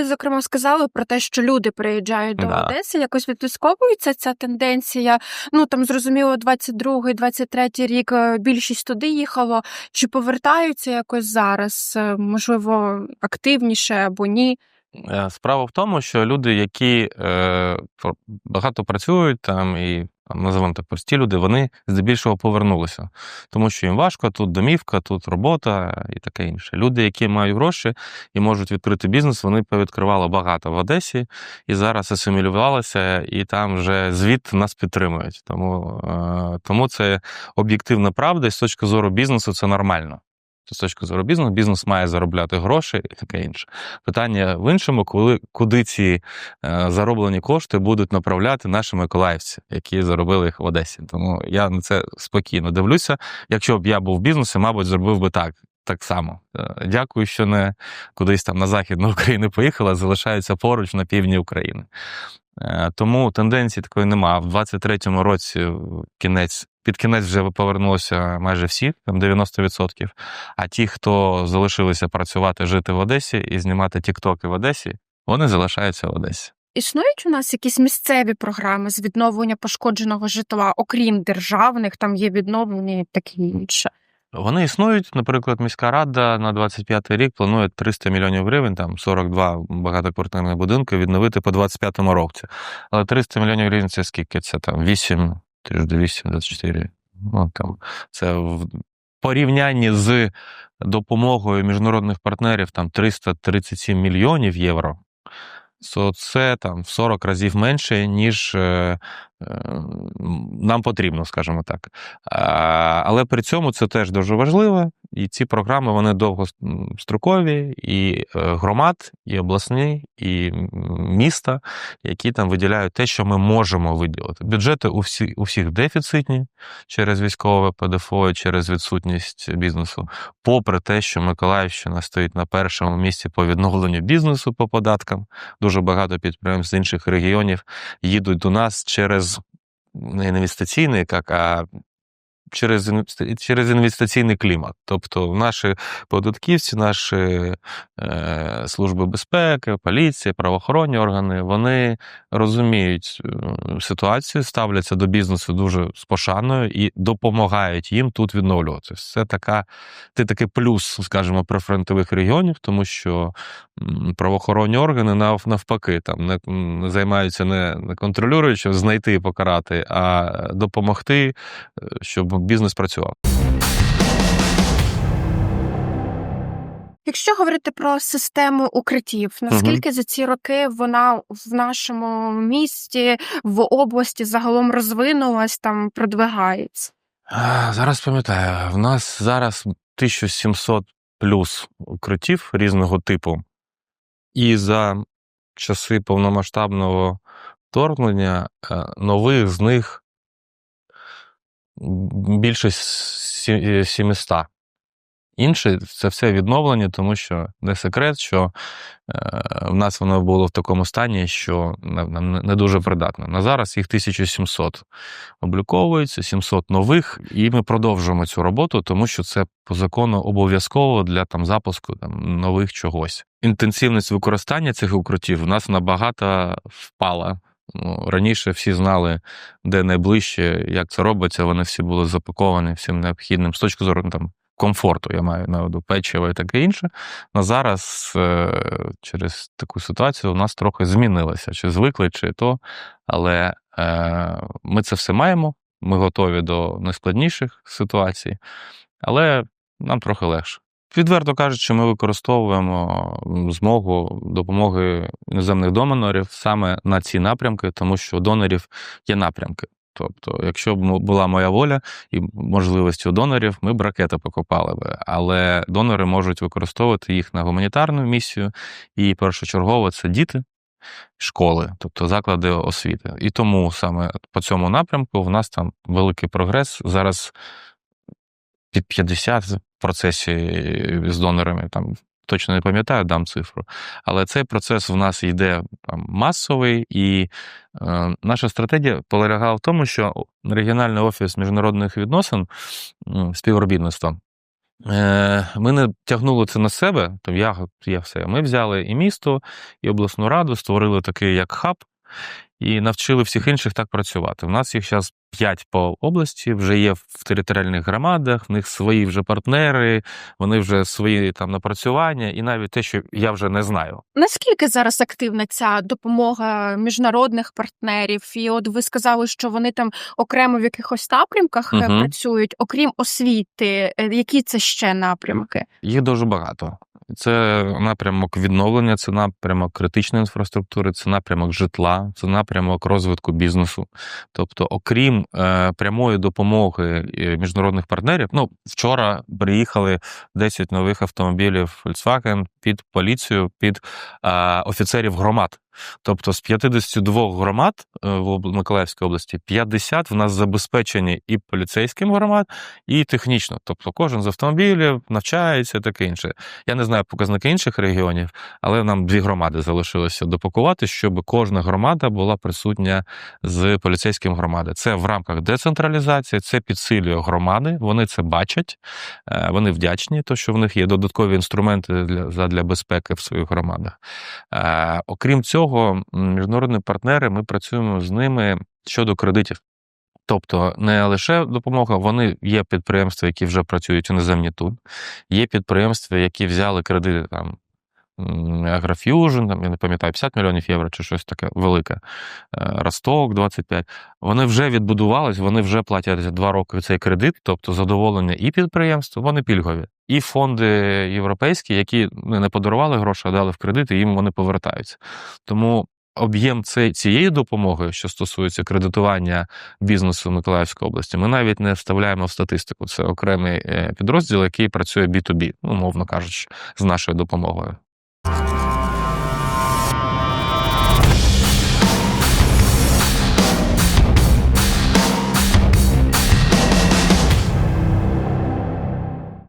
ви зокрема сказали про те, що люди приїжджають до Да. Одеси. Якось відтисковується ця тенденція. Ну там зрозуміло, 22-й, 23-й рік е, більшість туди їхало. Чи повертаються якось зараз? Е, Можливо, активніше або ні? Е, Справа в тому, що люди, які е, багато працюють там і називаємо так прості люди, вони здебільшого повернулися, тому що їм важко, тут домівка, тут робота і таке інше. Люди, які мають гроші і можуть відкрити бізнес, вони повідкривали багато в Одесі і зараз асимілювалися, і там вже звід нас підтримують. Тому, е, тому це об'єктивна правда, і з точки зору бізнесу це нормально. З точки зору бізнесу, бізнес має заробляти гроші і таке інше. Питання в іншому, коли куди ці е, зароблені кошти будуть направляти наші миколаївці, які заробили їх в Одесі. Тому я на це спокійно дивлюся. Якщо б я був в бізнесі, мабуть, зробив би так. Так само. Е, Дякую, що не кудись там на західну Україну поїхала, залишаються поруч на півдні України. Е, Тому тенденції такої нема. В 23-му році кінець, під кінець вже повернулося майже всі, там 90%. А ті, хто залишилися працювати, жити в Одесі і знімати тіктоки в Одесі, вони залишаються в Одесі. Існують у нас якісь місцеві програми з відновлення пошкодженого житла, окрім державних, там є відновлення таке інше. Вони існують. Наприклад, міська рада на 25-й рік планує 300 мільйонів гривень, там 42 багатоквартирних будинки відновити по 25-му році. Але 300 мільйонів гривень це скільки? Це там 8, 8, 24. Ну, там, це в порівнянні з допомогою міжнародних партнерів там 337 мільйонів євро. То це там в 40 разів менше, ніж е, нам потрібно, скажімо так. Але при цьому це теж дуже важливо, і ці програми вони довгострокові, і е, громад, і обласні, і міста, які там виділяють те, що ми можемо виділити. Бюджети у, всі, у всіх дефіцитні через військове ПДФО, через відсутність бізнесу. Попри те, що Миколаївщина стоїть на першому місці по відновленню бізнесу по податкам, дуже багато підприємств з інших регіонів їдуть до нас через не інвестиційний, як, а через, через інвестиційний клімат. Тобто наші податківці, наші е, служби безпеки, поліція, правоохоронні органи, вони розуміють е, ситуацію, ставляться до бізнесу дуже з пошаною і допомагають їм тут відновлюватися. Це така, це такий плюс, скажімо, прифронтових регіонів, тому що правоохоронні органи нав- навпаки там не, м, займаються не, не контролюючи, знайти і покарати, а допомогти, е, щоб бізнес працював. Якщо говорити про систему укриттів, наскільки за ці роки вона в нашому місті, в області загалом розвинулась, там продвигається? А, Зараз пам'ятаю, в нас зараз 1700 плюс укриттів різного типу. І за часи повномасштабного вторгнення е, нових з них більше сі- 700. Інше це все відновлення, тому що не секрет, що е, в нас воно було в такому стані, що не дуже придатно. На зараз їх 1700 обліковується, 700 нових, і ми продовжуємо цю роботу, тому що це по закону обов'язково для там запуску там нових чогось. Інтенсивність використання цих укриттів в нас набагато впала. Ну, раніше всі знали, де найближче, як це робиться. Вони всі були запаковані всім необхідним з точки зору ну, там. Комфорту, я маю на увазі печиво і таке інше. На зараз е, через таку ситуацію у нас трохи змінилося, чи звикли, чи то. Але е, ми це все маємо. Ми готові до найскладніших ситуацій, але нам трохи легше. Відверто кажучи, ми використовуємо змогу допомоги іноземних донорів саме на ці напрямки, тому що у донорів є напрямки. Тобто, якщо б була моя воля і можливості у донорів, ми б ракети покопали би. Але донори можуть використовувати їх на гуманітарну місію, і першочергово це діти, школи, тобто заклади освіти. І тому саме по цьому напрямку в нас там великий прогрес. Зараз під 50 в процесі з донорами. Там точно не пам'ятаю, дам цифру. Але цей процес в нас йде там, масовий, і е, наша стратегія полягала в тому, що регіональний офіс міжнародних відносин співробітництва. Е, Ми не тягнули це на себе, то я, я все. Ми взяли і місто, і обласну раду, створили такий як хаб, і навчили всіх інших так працювати. У нас їх зараз 5 по області, вже є в територіальних громадах, в них свої вже партнери, вони вже свої там напрацювання, і навіть те, що я вже не знаю. Наскільки зараз активна ця допомога міжнародних партнерів? І от ви сказали, що вони там окремо в якихось напрямках Мгм. працюють, окрім освіти, е, які це ще напрямки? Їх дуже багато. Це напрямок відновлення, це напрямок критичної інфраструктури, це напрямок житла, це напрямок розвитку бізнесу. Тобто, окрім е, прямої допомоги е, міжнародних партнерів, ну вчора приїхали 10 нових автомобілів Volkswagen під поліцію, під е, офіцерів громад. Тобто з 52 громад е, в Миколаївській області 50 в нас забезпечені і поліцейським громад, і технічно. Тобто кожен з автомобілів навчається і таке інше. Я не знаю показники інших регіонів, але нам дві громади залишилося допакувати, щоб кожна громада була присутня з поліцейським громади. Це в рамках децентралізації, це підсилює громади. Вони це бачать, е, вони вдячні, то що в них є додаткові інструменти для, задля безпеки в своїх громадах. Е, Окрім цього, м, міжнародні партнери, ми працюємо з ними щодо кредитів. Тобто не лише допомога, вони є підприємства, які вже працюють у наземні тут, є підприємства, які взяли кредити там. Агрофьюжн, там, я не пам'ятаю, 50 мільйонів євро чи щось таке велике. Е, Росток 25. Вони вже відбудувались, вони вже платять два роки цей кредит, тобто задоволення і підприємств, вони пільгові. І фонди європейські, які ну, не подарували гроші, а дали в кредит, і їм вони повертаються. Тому об'єм цієї допомоги, що стосується кредитування бізнесу в Миколаївській області, ми навіть не вставляємо в статистику. Це окремий е, підрозділ, який працює B2B, ну, мовно кажучи, з нашою допомогою.